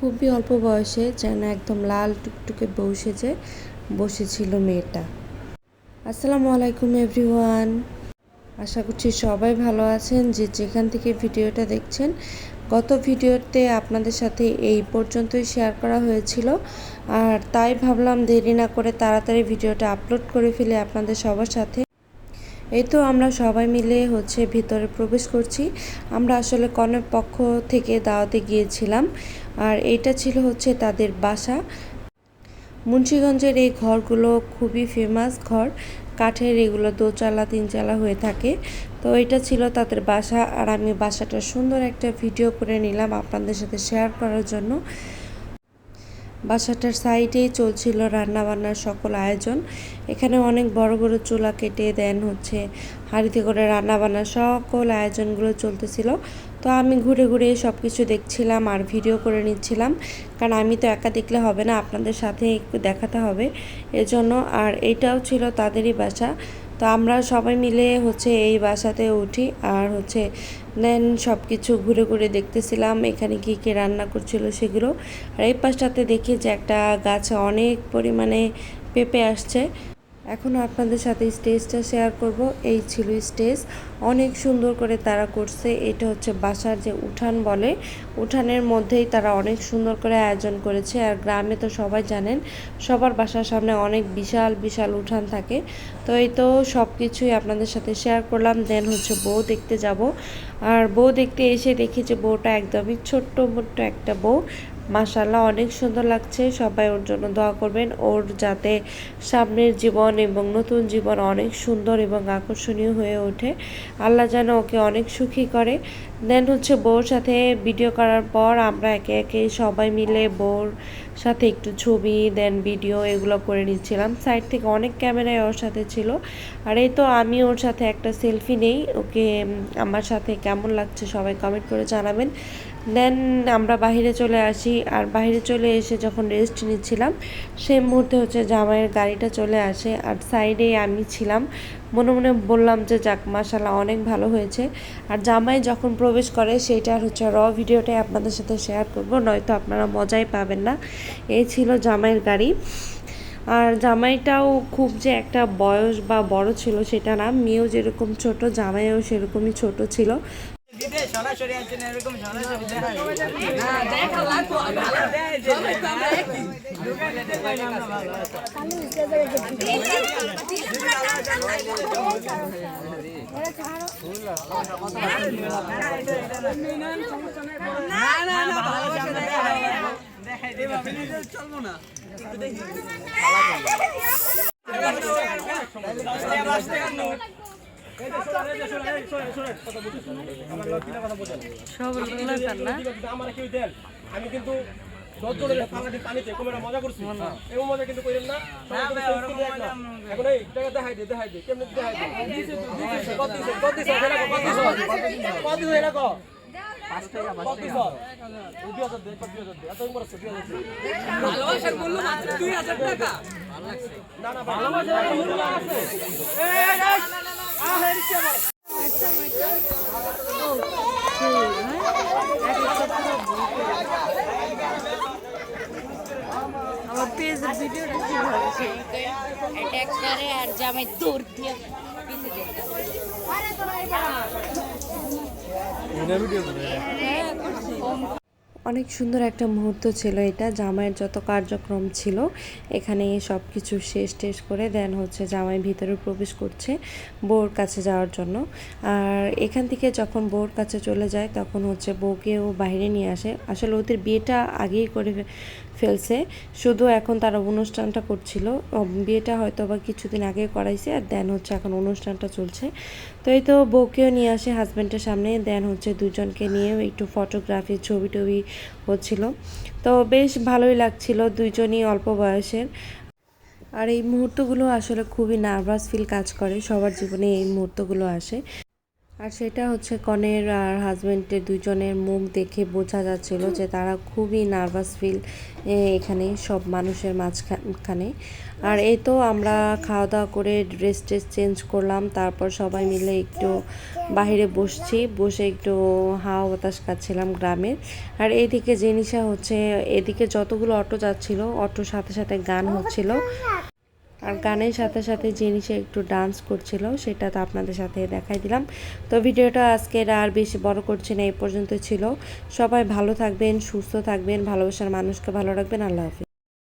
খুবই অল্প বয়সে যেন একদম লাল টুকটুকে বউ সেজে বসেছিল মেয়েটা। আসসালামু আলাইকুম, এভরিওয়ান। আশা করছি সবাই ভালো আছেন। যে যেখান থেকে ভিডিওটা দেখছেন, গত ভিডিওতে আপনাদের সাথে এই পর্যন্তই শেয়ার করা হয়েছিল। আর তাই ভাবলাম দেরি না করে তাড়াতাড়ি ভিডিওটা আপলোড করে ফেলে আপনাদের সবার সাথে। এই তো আমরা সবাই মিলে হচ্ছে ভিতরে প্রবেশ করছি। আমরা আসলে কনের পক্ষ থেকে দাওয়াতে গিয়েছিলাম। আর এটা ছিল হচ্ছে তাদের বাসা। মুন্সীগঞ্জের এই ঘরগুলো খুবই ফেমাস ঘর। কাঠের এগুলো দোচালা, তিনচালা হয়ে থাকে। তো এটা ছিল তাদের বাসা। আর আমি বাসাটা সুন্দর একটা ভিডিও করে নিলাম আপনাদের সাথে শেয়ার করার জন্য। বাসাটার সাইডেই চলছিল রান্নাবান্নার সকল আয়োজন। এখানে অনেক বড় বড় চুলা কেটে দেন হচ্ছে হাঁড়িতে করে রান্নাবান্নার সকল আয়োজনগুলো চলতেছিল। তো আমি ঘুরে ঘুরে সব কিছু দেখছিলাম আর ভিডিও করে নিচ্ছিলাম। কারণ আমি তো একা দেখলে হবে না, আপনাদের সাথে একটু দেখাতে হবে। এজন্য আর এটাও ছিল তাদেরই বাসা। তো আমরা সবাই মিলে হচ্ছে এই বাসাতে উঠি আর হচ্ছে দেন সব কিছু ঘুরে ঘুরে দেখতেছিলাম এখানে কী কী রান্না করছিল সেগুলো। আর এই পাশটাতে দেখি যে একটা গাছে অনেক পরিমাণে পেঁপে আসছে। এখন আপনাদের সাথে স্টেজটা শেয়ার করব। এই ছিল স্টেজ অনেক সুন্দর করে তারা করছে। এটা হচ্ছে বাসার যে উঠান বলে। উঠানের মধ্যেই তারা অনেক সুন্দর করে আয়োজন করেছে। আর গ্রামে তো সবাই জানেন, সবার বাসার সামনে অনেক বিশাল বিশাল উঠান থাকে। তো এই তো সব কিছুই আপনাদের সাথে শেয়ার করলাম। দেন হচ্ছে বউ দেখতে যাব। আর বউ দেখতে এসে দেখি যে বউটা একদমই ছোট্ট মোট্ট একটা বউ। মাশাল্লাহ অনেক সুন্দর লাগছে। সবাই ওর জন্য দোয়া করবেন। ওর যাতে সামনের জীবন এবং নতুন জীবন অনেক সুন্দর এবং আকর্ষণীয় হয়ে ওঠে। আল্লাহ যেন ওকে অনেক সুখী করে। দেন হচ্ছে বউর সাথে ভিডিও করার পর আমরা একে একে সবাই মিলে বউর সাথে একটু ছবি দেন ভিডিও এগুলো করে নিচ্ছিলাম। সাইড থেকে অনেক ক্যামেরায় ওর সাথে ছিল। আর এই তো আমি ওর সাথে একটা সেলফি নেই। ওকে আমার সাথে কেমন লাগছে সবাই কমেন্ট করে জানাবেন। দেন আমরা বাহিরে চলে আসি, আর বাইরে চলে এসে যখন রেস্ট নিচ্ছিলাম সেই মুহূর্তে হচ্ছে জামাইয়ের গাড়িটা চলে আসে, আর সাইডে আমি ছিলাম। মনে মনে বললাম যে, যাক মাসাল্লাহ অনেক ভালো হয়েছে। আর জামাই যখন প্রবেশ করে সেইটার হচ্ছে র ভিডিওটাই আপনাদের সাথে শেয়ার করব, নয়তো আপনারা মজাই পাবেন না। এই ছিল জামাইয়ের গাড়ি। আর জামাইটাও খুব যে একটা বয়স বা বড় ছিল সেটা না, মেয়েও যেরকম ছোট, জামাইও সেরকমই ছোট ছিল। দিতে সরাসরি আসছেন এরকম সরাসরি দেখা না দেয় যে দোকান দিতে পারি আমরা ভালো না না না ভালোবাসা দেখাই দেব আপনি চলবো না একটু দেখি আমি কিন্তু পানিতে মজা করছি। এমন মজা কিন্তু করেন না। এখন এই দেখাই দে দেখাই দে কেমনে দেখাই দে? ভালোবাসার মূল্য মাত্র দুই হাজার টাকা। না না ভালোবাসার মূল্য আছে এই এই এই আহে রিক্সা মার ভিডিওটা কি হয়েছে অ্যাটাক করে আর জামাই দৌড় দিয়ে পিছে অনেক সুন্দর একটা মুহূর্ত ছিল এটা জামাইয়ের যত কার্যক্রম ছিল এখানে সব কিছু শেষ টেস করে দেন হচ্ছে জামাই ভিতরে প্রবেশ করছে বউর কাছে যাওয়ার জন্য। আর এখান থেকে যখন বউর কাছে চলে যায় তখন হচ্ছে বউকেও বাইরে নিয়ে আসে। আসলে ওদের বিয়েটা আগেই করে ফেলছে। শুধু এখন তারা অনুষ্ঠানটা করছিল। বিয়েটা হয়তো বা কিছুদিন আগে করাইছে আর দেন হচ্ছে এখন অনুষ্ঠানটা চলছে। তো এই তো বউকেও নিয়ে আসে হাজব্যান্ডের সামনে। দেন হচ্ছে দুজনকে নিয়ে একটু ফটোগ্রাফি ছবি টবি হচ্ছিল। তো বেশ ভালোই লাগছিল দুইজনই অল্প বয়সের। আর এই মুহূর্তগুলো আসলে খুবই নার্ভাস ফিল কাজ করে। সবার জীবনে এই মুহূর্তগুলো আসে। আর সেটা হচ্ছে কনের আর হাজব্যান্ডের দুজনের মুখ দেখে বোঝা যাচ্ছিল যে তারা খুবই নার্ভাস ফিল এখানে সব মানুষের মাঝখানে। আর এই তো আমরা খাওয়া দাওয়া করে ড্রেস ট্রেস চেঞ্জ করলাম, তারপর সবাই মিলে একটু বাইরে বসছি, বসে একটু হাওয়া বাতাস খাচ্ছিলাম গ্রামের আর এইদিকে জিনিসা হচ্ছে, এদিকে যতগুলো অটো যাচ্ছিল, অটোর সাথে সাথে গান হচ্ছিল। আর গানের সাথে সাথে জিনিসে একটু ডান্স করছিল সেটা তো আপনাদের সাথে দেখাই দিলাম। তো ভিডিওটা আজকের আর বেশি বড় করছে না, এই পর্যন্ত ছিল। সবাই ভালো থাকবেন, সুস্থ থাকবেন, ভালোবাসার মানুষকে ভালো রাখবেন। আল্লাহ হাফিজ।